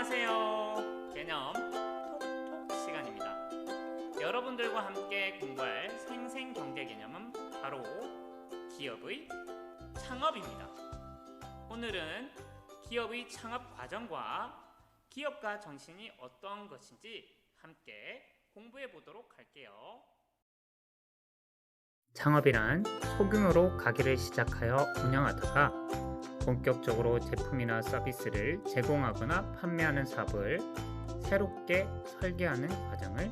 안녕하세요. 개념 톡톡 시간입니다. 여러분들과 함께 공부할 생생 경제 개념은 바로 기업의 창업입니다. 오늘은 기업의 창업 과정과 기업가 정신이 어떤 것인지 함께 공부해 보도록 할게요. 창업이란 소규모로 가게를 시작하여 운영하다가 본격적으로 제품이나 서비스를 제공하거나 판매하는 사업을 새롭게 설계하는 과정을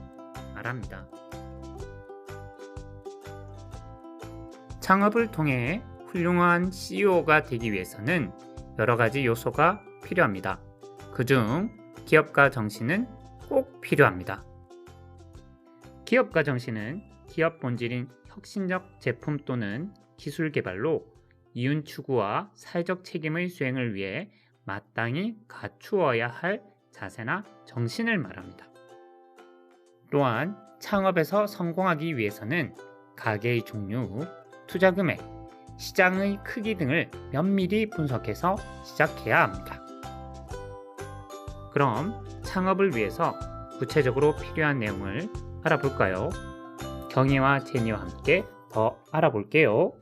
말합니다. 창업을 통해 훌륭한 CEO가 되기 위해서는 여러 가지 요소가 필요합니다. 그중 기업가 정신은 꼭 필요합니다. 기업가 정신은 기업 본질인 혁신적 제품 또는 기술 개발로 이윤 추구와 사회적 책임의 수행을 위해 마땅히 갖추어야 할 자세나 정신을 말합니다. 또한 창업에서 성공하기 위해서는 가게의 종류, 투자 금액, 시장의 크기 등을 면밀히 분석해서 시작해야 합니다. 그럼 창업을 위해서 구체적으로 필요한 내용을 알아볼까요? 경희와 제니와 함께 더 알아볼게요.